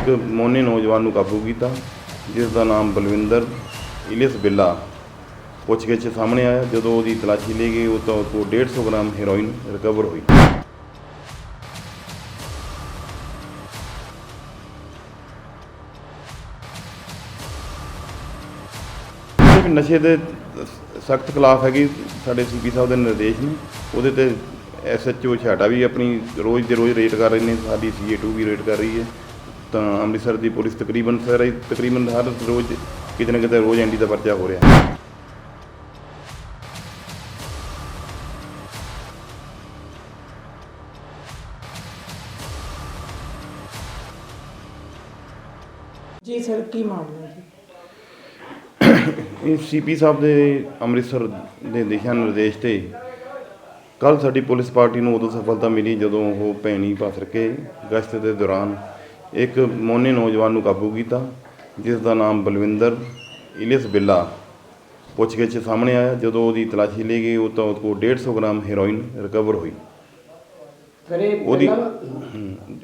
ਇੱਕ ਮੋਨੇ ਨੌਜਵਾਨ ਨੂੰ ਕਾਬੂ ਕੀਤਾ, ਜਿਸ ਦਾ ਨਾਮ ਬਲਵਿੰਦਰ ਇਲਿਸ ਬਿੱਲਾ ਪੁੱਛਗਿੱਛ ਸਾਹਮਣੇ ਆਇਆ। ਜਦੋਂ ਉਹਦੀ ਤਲਾਸ਼ੀ ਲਈ ਗਈ, ਉਹ ਤੋਂ ਉਹ ਤੋਂ 150 ਗ੍ਰਾਮ ਹੈਰੋਇਨ ਰਿਕਵਰ ਹੋਈ। ਨਸ਼ੇ ਦੇ ਸਖਤ ਖਿਲਾਫ ਹੈਗੀ ਸਾਡੇ ਸੀਪੀ ਸਾਹਿਬ ਦੇ ਨਿਰਦੇਸ਼ ਨੇ। ਉਹਦੇ ਤੇ ਐਸਐਚਓ ਛਾਟਾ ਵੀ ਆਪਣੀ ਰੋਜ਼ ਦੇ ਰੋਜ਼ ਰੇਟ ਕਰ ਰਹੇ ਨੇ, ਸਾਡੀ ਸੀਏ2 ਵੀ ਰੇਟ ਕਰ ਰਹੀ ਹੈ। ਤਾਂ ਅੰਮ੍ਰਿਤਸਰ ਦੀ ਪੁਲਿਸ ਤਕਰੀਬਨ ਸਾਰੇ ਤਕਰੀਬਨ ਹਰ ਰੋਜ਼ ਕਿਤੇ ਨਾ ਕਿਤੇ ਰੋਜ਼ ਐਂਡੀ ਦਾ ਪਰਚਾ ਹੋ ਰਿਹਾ। ਹੈ ਜੀ ਸਰ ਕੀ ਮਾਮਲਾ ਜੀ ਇਹ ਸੀਪੀ ਸਾਹਿਬ ਦੇ ਅੰਮ੍ਰਿਤਸਰ ਦੇ ਦਿਸ਼ਾ ਨਿਰਦੇਸ਼ ਤੇ ਕੱਲ ਸਾਡੀ ਪੁਲਿਸ ਪਾਰਟੀ ਨੂੰ ਉਦੋਂ ਸਫਲਤਾ ਮਿਲੀ ਜਦੋਂ ਉਹ ਭੈਣੀ ਪਾਸਰ ਕੇ ਗਸ਼ਤ ਦੇ ਦੌਰਾਨ ਇੱਕ ਮੋਨੇ ਨੌਜਵਾਨ ਨੂੰ ਕਾਬੂ ਕੀਤਾ ਜਿਸ ਦਾ ਨਾਮ ਬਲਵਿੰਦਰ ਇਲਿਸ ਬਿੱਲਾ ਪੁੱਛਗਿੱਛ ਸਾਹਮਣੇ ਆਇਆ। ਜਦੋਂ ਉਹਦੀ ਤਲਾਸ਼ੀ ਲਈ ਗਈ ਉਹ ਤੋਂ ਉਹ ਤੋਂ 150 ਗ੍ਰਾਮ ਹੈਰੋਇਨ ਰਿਕਵਰ ਹੋਈ। ਉਹਦੀ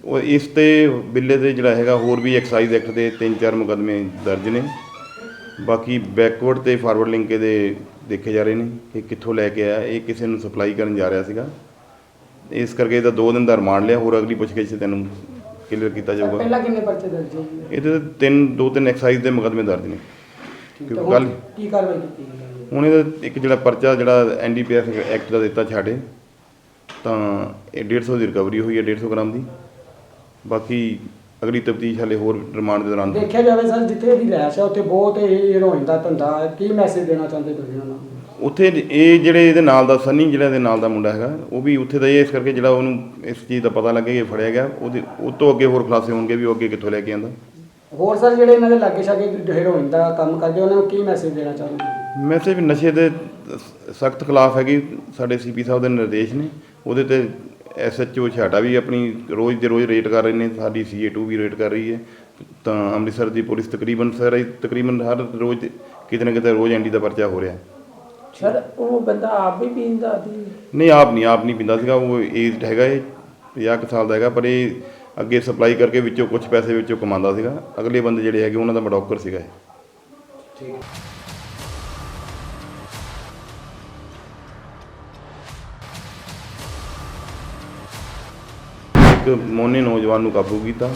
ਉਹ ਇਸ ਤੇ ਬਿੱਲੇ ਤੇ ਜਿਹੜਾ ਹੈਗਾ ਹੋਰ ਵੀ ਐਕਸਾਈਜ਼ ਐਕਟ ਦੇ ਤਿੰਨ ਚਾਰ ਮੁਕੱਦਮੇ ਦਰਜ ਨੇ। ਬਾਕੀ ਬੈਕਵਰਡ ਤੇ ਫਾਰਵਰਡ ਲਿੰਕ ਇਹਦੇ ਦੇਖੇ ਜਾ ਰਹੇ ਨੇ ਕਿ ਕਿੱਥੋਂ ਲੈ ਕੇ ਆਇਆ। ਇਹ ਕਿਸੇ ਨੂੰ ਸਪਲਾਈ ਕਰਨ ਜਾ ਰਿਹਾ ਸੀਗਾ। ਇਸ ਕਰਕੇ ਇਹਦਾ 2 ਦਿਨ ਦਾ ਰਿਮਾਂਡ ਲਿਆ। ਹੋਰ ਅਗਲੀ ਪੁੱਛਗਿੱਛ ਤੈਨੂੰ ਕਲੀਅਰ ਕੀਤਾ ਜਾਊਗਾ। ਪਹਿਲਾਂ ਕਿੰਨੇ ਪਰਚੇ ਦਰਜ ਹੋਏ? ਇਹਦੇ ਤੇ ਤਿੰਨ ਦੋ ਤਿੰਨ ਐਕਸਾਈਜ਼ ਦੇ ਮੁਕੱਦਮੇ ਦਰਜ ਨੇ। ਠੀਕ ਕਿਉਂਕਿ ਹੈ, ਕੱਲ੍ਹ- ਕੀ ਕਾਰਵਾਈ ਕੀਤੀ ਗਈ ਹੈ? ਹੁਣ ਇਹਦਾ ਇੱਕ ਜਿਹੜਾ ਪਰਚਾ ਜਿਹੜਾ ਐਨਡੀਪੀਐਸ ਐਕਟ ਦਾ ਦਿੱਤਾ ਛਾੜੇ ਤਾਂ ਇਹ 150 ਦੀ ਰਿਕਵਰੀ ਹੋਈ ਹੈ 150 ਗ੍ਰਾਮ ਦੀ। ਬਾਕੀ ਅਗਲੀ ਤਫਤੀਸ਼ ਹਲੇ ਹੋਰ ਰਿਮਾਂਡ ਦੇ ਦੌਰਾਨ। ਦੇਖਿਆ ਜਾਵੇ ਸਰ ਜਿੱਥੇ ਇਹਦੀ ਰਹਿਸ਼ ਹੈ ਉੱਥੇ ਬਹੁਤ ਇਹ ਹੀਰੋਇਨ ਦਾ ਧੰਦਾ ਹੈ। ਕੀ ਮੈਸੇਜ ਦੇਣਾ ਚਾਹੁੰਦੇ ਤੁਸੀਂ ਉਹਨਾਂ ਨੂੰ? ਉੱਥੇ ਇਹ ਜਿਹੜੇ ਇਹਦੇ ਨਾਲ ਦਾ ਸਨੀ ਜਿਹੜਾ ਇਹਦੇ ਨਾਲ ਦਾ ਮੁੰਡਾ ਹੈਗਾ ਉਹ ਵੀ ਉੱਥੇ ਦਾ ਹੀ ਹੈ, ਇਸ ਕਰਕੇ ਜਿਹੜਾ ਉਹਨੂੰ ਇਸ ਚੀਜ਼ ਦਾ ਪਤਾ ਲੱਗੇ ਕਿ ਫੜਿਆ ਗਿਆ ਉਹਦੇ ਉਹ ਤੋਂ ਅੱਗੇ ਹੋਰ ਖੁਲਾਸੇ ਹੋਣਗੇ ਵੀ ਉਹ ਅੱਗੇ ਕਿੱਥੋਂ ਲੈ ਕੇ ਆਂਦਾ ਹੋਰ ਸਰ ਜਿਹੜੇ ਇਹਨਾਂ ਦੇ ਲਾਗੇ ਛਾਗੇ ਹੀਰੋਇਨ ਦਾ ਕੰਮ ਕਰਦੇ ਉਹਨਾਂ ਨੂੰ ਕੀ ਮੈਸੇਜ ਦੇਣਾ ਚਾਹੁੰਦੇ ਤੁਸੀਂ? ਮੈਸੇਜ ਨਸ਼ੇ ਦੇ ਸਖਤ ਖਿਲਾਫ ਹੈਗੀ ਸਾਡੇ ਸੀਪੀ ਸਾਹਿਬ ਦੇ ਨਿਰਦੇਸ਼ ਨੇ ਉਹਦੇ ਤੇ ਐਸਐਚਓ ਛਾਟਾ ਵੀ ਆਪਣੀ ਰੋਜ਼ ਦੇ ਰੋਜ਼ ਰੇਟ ਕਰ ਰਹੇ ਨੇ ਸਾਡੀ ਸੀਏ2 ਵੀ ਰੇਟ ਕਰ ਰਹੀ ਹੈ ਤਾਂ ਅੰਮ੍ਰਿਤਸਰ ਦੀ ਪੁਲਿਸ ਤਕਰੀਬਨ ਸਾਰੇ ਤਕਰੀਬਨ ਹਰ ਰੋਜ਼ ਕਿਤੇ ਨਾ ਕਿਤੇ ਰੋਜ਼ ਐਂਡੀ ਦਾ ਪਰਚਾ ਹੋ ਰਿਹਾ ਹੈ ਸਰ ਉਹ ਬੰਦਾ ਆਪ ਵੀ ਪੀਂਦਾ ਸੀ। ਨਹੀਂ ਆਪ ਨਹੀਂ ਆਪ ਨਹੀਂ ਪਿੰਦਾ ਸੀਗਾ। ਉਹ ਏਜਡ ਹੈਗਾ ਇਹ 50 ਕੁ ਸਾਲ ਦਾ ਹੈਗਾ ਪਰ ਇਹ ਅੱਗੇ ਸਪਲਾਈ ਕਰਕੇ ਵਿੱਚੋਂ ਕੁਝ ਪੈਸੇ ਵਿੱਚੋਂ ਕਮਾਉਂਦਾ ਸੀਗਾ। ਅਗਲੇ ਬੰਦੇ ਜਿਹੜੇ ਹੈਗੇ ਉਹਨਾਂ ਦਾ ਮਡੋਕਰ ਸੀਗਾ ਇਹ। ਠੀਕ ਇੱਕ ਮੋਨੇ ਨੌਜਵਾਨ ਨੂੰ ਕਾਬੂ ਕੀਤਾ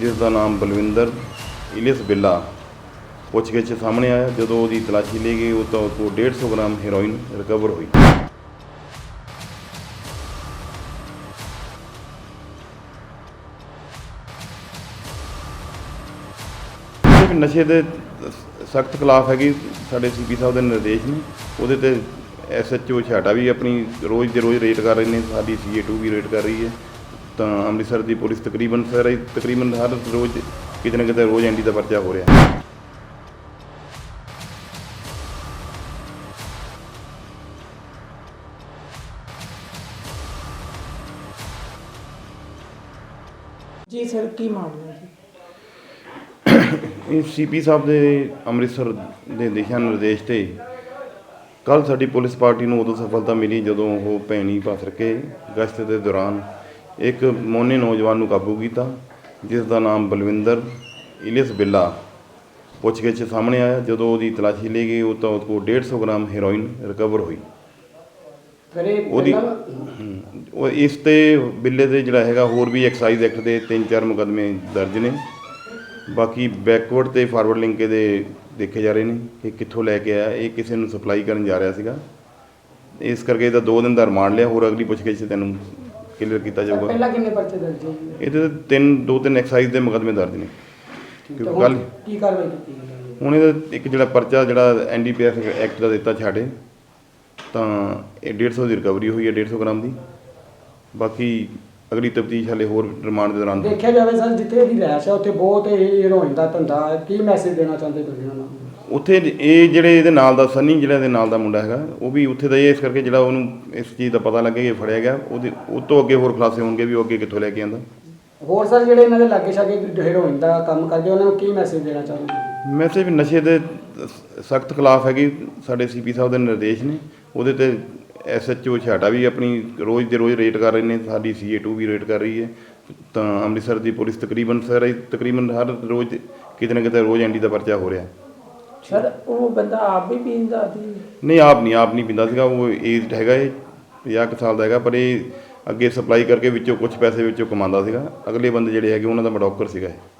ਜਿਸ ਦਾ ਨਾਮ ਬਲਵਿੰਦਰ ਇਲਿਸ ਬਿੱਲਾ। ਪੁੱਛਗਿੱਛ ਸਾਹਮਣੇ ਆਇਆ। ਜਦੋਂ ਉਹਦੀ ਤਲਾਸ਼ੀ ਲਈ ਗਈ, ਉਹ ਤਾਂ ਉਹ ਤੋਂ 150 ਗ੍ਰਾਮ ਹੈਰੋਇਨ ਰਿਕਵਰ ਹੋਈ। ਨਸ਼ੇ ਦੇ ਸਖਤ ਖਿਲਾਫ ਹੈਗੀ ਸਾਡੇ ਸੀਪੀ ਸਾਹਿਬ ਦੇ ਨਿਰਦੇਸ਼ ਨੇ। ਉਹਦੇ ਤੇ ਐਸਐਚਓ ਛਾਟਾ ਵੀ ਆਪਣੀ ਰੋਜ਼ ਦੇ ਰੋਜ਼ ਰੇਟ ਕਰ ਰਹੇ ਨੇ। ਸਾਡੀ ਸੀਏ2 ਵੀ ਰੇਟ ਕਰ ਰਹੀ ਹੈ। ਤਾਂ ਅੰਮ੍ਰਿਤਸਰ ਦੀ ਪੁਲਿਸ ਤਕਰੀਬਨ ਸਾਰੇ ਤਕਰੀਬਨ ਹਰ ਰੋਜ਼ ਕਿਤੇ ਨਾ ਕਿਤੇ ਰੋਜ਼ ਐਂਡੀ ਦਾ ਪਰਚਾ ਹੋ ਰਿਹਾ। ਜੀ ਸਰ ਕੀ ਮਾਮਲਾ ਜੀ? ਇਹ ਸੀਪੀ ਸਾਹਿਬ ਦੇ ਅੰਮ੍ਰਿਤਸਰ ਦੇ ਦਿਸ਼ਾ ਨਿਰਦੇਸ਼ ਤੇ ਕੱਲ ਸਾਡੀ ਪੁਲਿਸ ਪਾਰਟੀ ਨੂੰ ਉਦੋਂ ਸਫਲਤਾ ਮਿਲੀ ਜਦੋਂ ਉਹ ਭੈਣੀ ਪਾਸਰ ਕੇ ਗਸ਼ਤ ਦੇ ਦੌਰਾਨ ਇੱਕ ਮੋਨੇ ਨੌਜਵਾਨ ਨੂੰ ਕਾਬੂ ਕੀਤਾ ਜਿਸ ਦਾ ਨਾਮ ਬਲਵਿੰਦਰ ਇਲਿਸ ਬਿੱਲਾ ਪੁੱਛਗਿੱਛ ਸਾਹਮਣੇ ਆਇਆ। ਜਦੋਂ ਉਹਦੀ ਤਲਾਸ਼ੀ ਲਈ ਗਈ ਉਹ ਤੋਂ ਉਹ ਤੋਂ 150 ਗ੍ਰਾਮ ਹੈਰੋਇਨ ਰਿਕਵਰ ਹੋਈ। ਫਿਰ ਇਹ ਉਹਦੀ ਪਹਿਲਾਂ- ਉਹ ਇਸ ਤੇ ਬਿੱਲੇ ਤੇ ਜਿਹੜਾ ਹੈਗਾ ਹੋਰ ਵੀ ਐਕਸਾਈਜ਼ ਐਕਟ ਦੇ ਤਿੰਨ ਚਾਰ ਮੁਕੱਦਮੇ ਦਰਜ ਨੇ। ਬਾਕੀ ਬੈਕਵਰਡ ਤੇ ਫਾਰਵਰਡ ਲਿੰਕ ਇਹਦੇ ਦੇਖੇ ਜਾ ਰਹੇ ਨੇ ਕਿ ਕਿੱਥੋਂ ਲੈ ਕੇ ਆਇਆ ਇਹ ਕਿਸੇ ਨੂੰ ਸਪਲਾਈ ਕਰਨ ਜਾ ਰਿਹਾ ਸੀਗਾ। ਇਸ ਕਰਕੇ ਇਹਦਾ 2 ਦਿਨ ਦਾ ਰਿਮਾਂਡ ਲਿਆ ਹੋਰ ਅਗਲੀ ਪੁੱਛਗਿੱਛ 'ਚ ਤੈਨੂੰ ਕਲੀਅਰ ਕੀਤਾ ਜਾਊਗਾ। ਪਹਿਲਾਂ ਕਿੰਨੇ ਪਰਚੇ ਦਰਜ ਹੋਏ? ਜੀ? ਇਹਦੇ ਤੇ ਤਿੰਨ ਦੋ ਤਿੰਨ ਐਕਸਾਈਜ਼ ਦੇ ਮੁਕੱਦਮੇ ਦਰਜ ਨੇ। ਕਿਉਂਕਿ ਹੈ, ਕੱਲ੍ਹ- ਕੀ ਕਾਰਵਾਈ ਕੀਤੀ ਹੈ? ਹੁਣ ਇਹਦਾ ਇੱਕ ਜਿਹੜਾ ਪਰਚਾ ਜਿਹੜਾ ਐਨਡੀਪੀਐਸ ਐਕਟ ਦਾ ਦਿੱਤਾ ਛਾੜੇ ਤਾਂ ਇਹ 150 ਦੀ ਰਿਕਵਰੀ ਹੋਈ ਹੈ 150 ਗ੍ਰਾਮ ਦੀ। ਬਾਕੀ ਅਗਲੀ ਤਫਤੀਸ਼ ਹਲੇ ਹੋਰ ਰਿਮਾਂਡ ਦੇ ਦੌਰਾਨ ਦੇਖਿਆ ਜਾਵੇ ਸਰ ਜਿੱਥੇ ਇਹਦੀ ਰਹਿਸ਼ ਹੈ ਉੱਥੇ ਬਹੁਤ ਇਹ ਹੀਰੋਇਨ ਦਾ ਧੰਦਾ ਹੈ। ਕੀ ਮੈਸੇਜ ਦੇਣਾ ਚਾਹੁੰਦੇ ਤੁਸੀਂ ਉਹਨਾਂ ਨੂੰ? ਉੱਥੇ ਇਹ ਜਿਹੜੇ ਇਹਦੇ ਨਾਲ ਦਾ ਸਨੀ ਜਿਹੜਾ ਇਹਦੇ ਨਾਲ ਦਾ ਮੁੰਡਾ ਹੈਗਾ ਉਹ ਵੀ ਉੱਥੇ ਦਾ ਇਸ ਕਰਕੇ ਜਿਹੜਾ ਉਹਨੂੰ ਇਸ ਚੀਜ਼ ਦਾ ਪਤਾ ਲੱਗੇ ਕਿ ਫੜਿਆ ਗਿਆ ਉਹਦੇ ਉਹ ਤੋਂ ਅੱਗੇ ਹੋਰ ਖੁਲਾਸੇ ਹੋਣਗੇ ਵੀ ਉਹ ਅੱਗੇ ਕਿੱਥੋਂ ਲੈ ਕੇ ਆਂਦਾ ਹੋਰ ਸਰ ਜਿਹੜੇ ਇਹਨਾਂ ਦੇ ਲਾਗੇ ਛਾਗੇ ਹੀਰੋਇਨ ਦਾ ਕੰਮ ਕਰਦੇ ਉਹਨਾਂ ਨੂੰ ਕੀ ਮੈਸੇਜ ਦੇਣਾ ਚਾਹੁੰਦੇ? ਮੈਸੇਜ ਨਸ਼ੇ ਦੇ ਸਖਤ ਖਿਲਾਫ ਹੈਗੀ ਸਾਡੇ ਸੀਪੀ ਸਾਹਿਬ ਦੇ ਨਿਰਦੇਸ਼ ਨੇ। ਉਹਦੇ ਤੇ ਐਸਐਚਓ ਛਾਟਾ ਵੀ ਆਪਣੀ ਰੋਜ਼ ਦੇ ਰੋਜ਼ ਰੇਟ ਕਰ ਰਹੇ ਨੇ ਸਾਡੀ ਸੀਏ2 ਵੀ ਰੇਟ ਕਰ ਰਹੀ ਹੈ। ਤਾਂ ਅੰਮ੍ਰਿਤਸਰ ਦੀ ਪੁਲਿਸ ਤਕਰੀਬਨ ਸਰ ਤਕਰੀਬਨ ਹਰ ਰੋਜ਼ ਕਿਤੇ ਨਾ ਕਿਤੇ ਰੋਜ਼ ਐਂਡੀ ਦਾ ਪਰਚਾ ਹੋ ਰਿਹਾ। ਸਰ ਉਹ ਬੰਦਾ ਆਪ ਵੀ ਪੀਂਦਾ ਸੀ? ਨਹੀਂ ਆਪ ਨਹੀਂ ਆਪ ਨਹੀਂ ਪੀਂਦਾ ਸੀਗਾ ਉਹ ਏਜਡ ਹੈਗਾ ਇਹ 50 ਕੁ ਸਾਲ ਦਾ ਹੈਗਾ ਪਰ ਇਹ ਅੱਗੇ ਸਪਲਾਈ ਕਰਕੇ ਵਿੱਚੋਂ ਕੁਝ ਪੈਸੇ ਵਿੱਚੋਂ ਕਮਾਉਂਦਾ ਸੀਗਾ। ਅਗਲੇ ਬੰਦੇ ਜਿਹੜੇ ਹੈਗੇ ਉਹਨਾਂ ਦਾ ਮਡੋਕਰ ਸੀਗਾ ਇਹ।